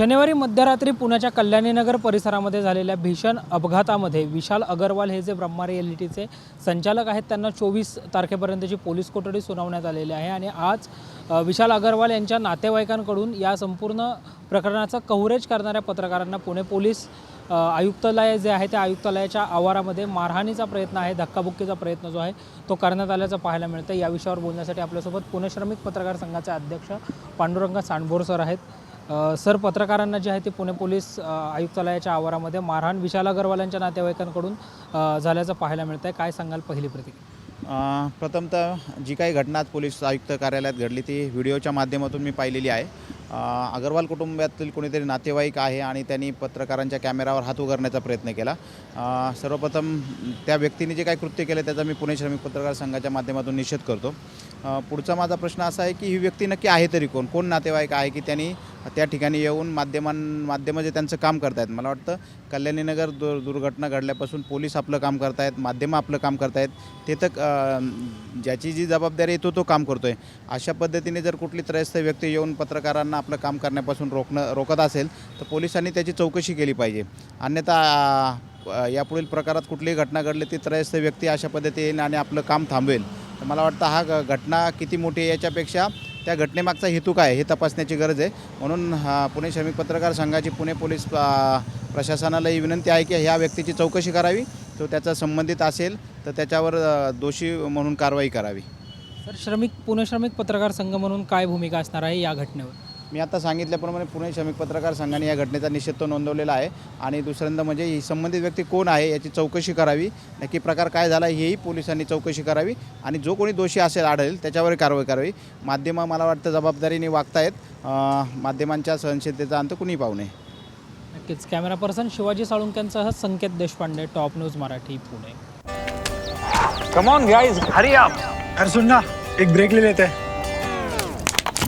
शनिवारी मध्यरात्री पुण्याच्या कल्याणीनगर परिसरामध्ये झालेल्या भीषण अपघातामध्ये विशाल अगरवाल हे जे ब्रह्मा रिएलिटीचे संचालक आहेत त्यांना चोवीस तारखेपर्यंतची पोलीस कोठडी सुनावण्यात आलेली आहे आणि आज विशाल अगरवाल यांच्या नातेवाईकांकडून या संपूर्ण प्रकरणाचं कव्हरेज करणाऱ्या पत्रकारांना पुणे पोलीस आयुक्तालय जे आहे त्या आयुक्तालयाच्या आवारामध्ये मारहाणीचा प्रयत्न आहे धक्काबुक्कीचा प्रयत्न जो आहे तो करण्यात आल्याचं पाहायला मिळतं या विषयावर बोलण्यासाठी आपल्यासोबत पुणे श्रमिक पत्रकार संघाचे अध्यक्ष पांडुरंग सांडभोर सर आहेत. सर पत्रकारांना जे आहे ते पुणे पोलीस आयुक्तालयाच्या आवारामध्ये मारहाण विशाल अगरवाल यांच्या नातेवाईकांकडून झाल्याचं पाहायला मिळतं आहे काय सांगाल पहिली प्रतिक्रिया? प्रथमतः जी काही घटना आज पोलीस आयुक्त कार्यालयात घडली ती व्हिडिओच्या माध्यमातून मी पाहिलेली आहे. अगरवाल कुटुंबातील कोणीतरी नातेवाईक आहे आणि त्यांनी पत्रकारांच्या कॅमेरावर हात उगारण्याचा प्रयत्न केला. सर्वप्रथम त्या व्यक्तीने जे काही कृत्य केलं त्याचा मी पुणे श्रमिक पत्रकार संघाच्या माध्यमातून निषेध करतो. पुढचा माझा प्रश्न असा आहे की ही व्यक्ती नक्की आहे तरी कोण? कोण नातेवाईक आहे की त्यांनी त्या ठिकाणी येऊन माध्यमां माध्यमं जे त्यांचं काम करतायत मला वाटतं कल्याणीनगर दु दुर्घटना घडल्यापासून पोलीस आपलं काम करतायत माध्यमं आपलं काम करतायत ते तर ज्याची जी जबाबदारी येतो तो काम करतो आहे अशा पद्धतीने जर कुठली त्रयस्थ व्यक्ती येऊन पत्रकारांना आपलं काम करण्यापासून रोखणं रोखत असेल तर पोलिसांनी त्याची चौकशी केली पाहिजे. अन्यथा यापुढील प्रकारात कुठलीही घटना घडली ती त्रयस्थ व्यक्ती अशा पद्धतीने येईल आणि आपलं काम थांबवेल. तर मला वाटतं हा ग- घटना किती मोठी आहे याच्यापेक्षा त्या घटनेमागचा हेतू काय हे तपासण्याची गरज आहे. म्हणून हा, पुणे श्रमिक पत्रकार संघाची पुणे पोलीस प्रशासनालाही प्रशासनाला ही विनंती आहे की ह्या व्यक्तीची चौकशी करावी. तो त्याचा संबंधित असेल तर त्याच्यावर दोषी म्हणून कारवाई करावी. सर श्रमिक पुणे श्रमिक पत्रकार संघ म्हणून काय भूमिका असणार आहे या घटनेवर? मी आता सांगितल्याप्रमाणे पुणे श्रमिक पत्रकार संघाने या घटनेचा निषेध तो नोंदवलेला आहे. आणि दुसऱ्यांदा म्हणजे ही संबंधित व्यक्ती कोण आहे याची चौकशी करावी नक्की प्रकार काय झाला हेही पोलिसांनी चौकशी करावी आणि जो कोणी दोषी असेल आढळेल त्याच्यावर कारवाई करावी. माध्यमं मला वाटतं जबाबदारीने वागतायत. माध्यमांच्या सहनशीलतेचा अंत कुणी पाहू नये. नक्कीच. Camera person Shivaji साळुंक्यांसह Sanket Deshpande top news Marathi Pune. Come on guys hurry up अरे सुन ना एक ब्रेक ले लेते. हैं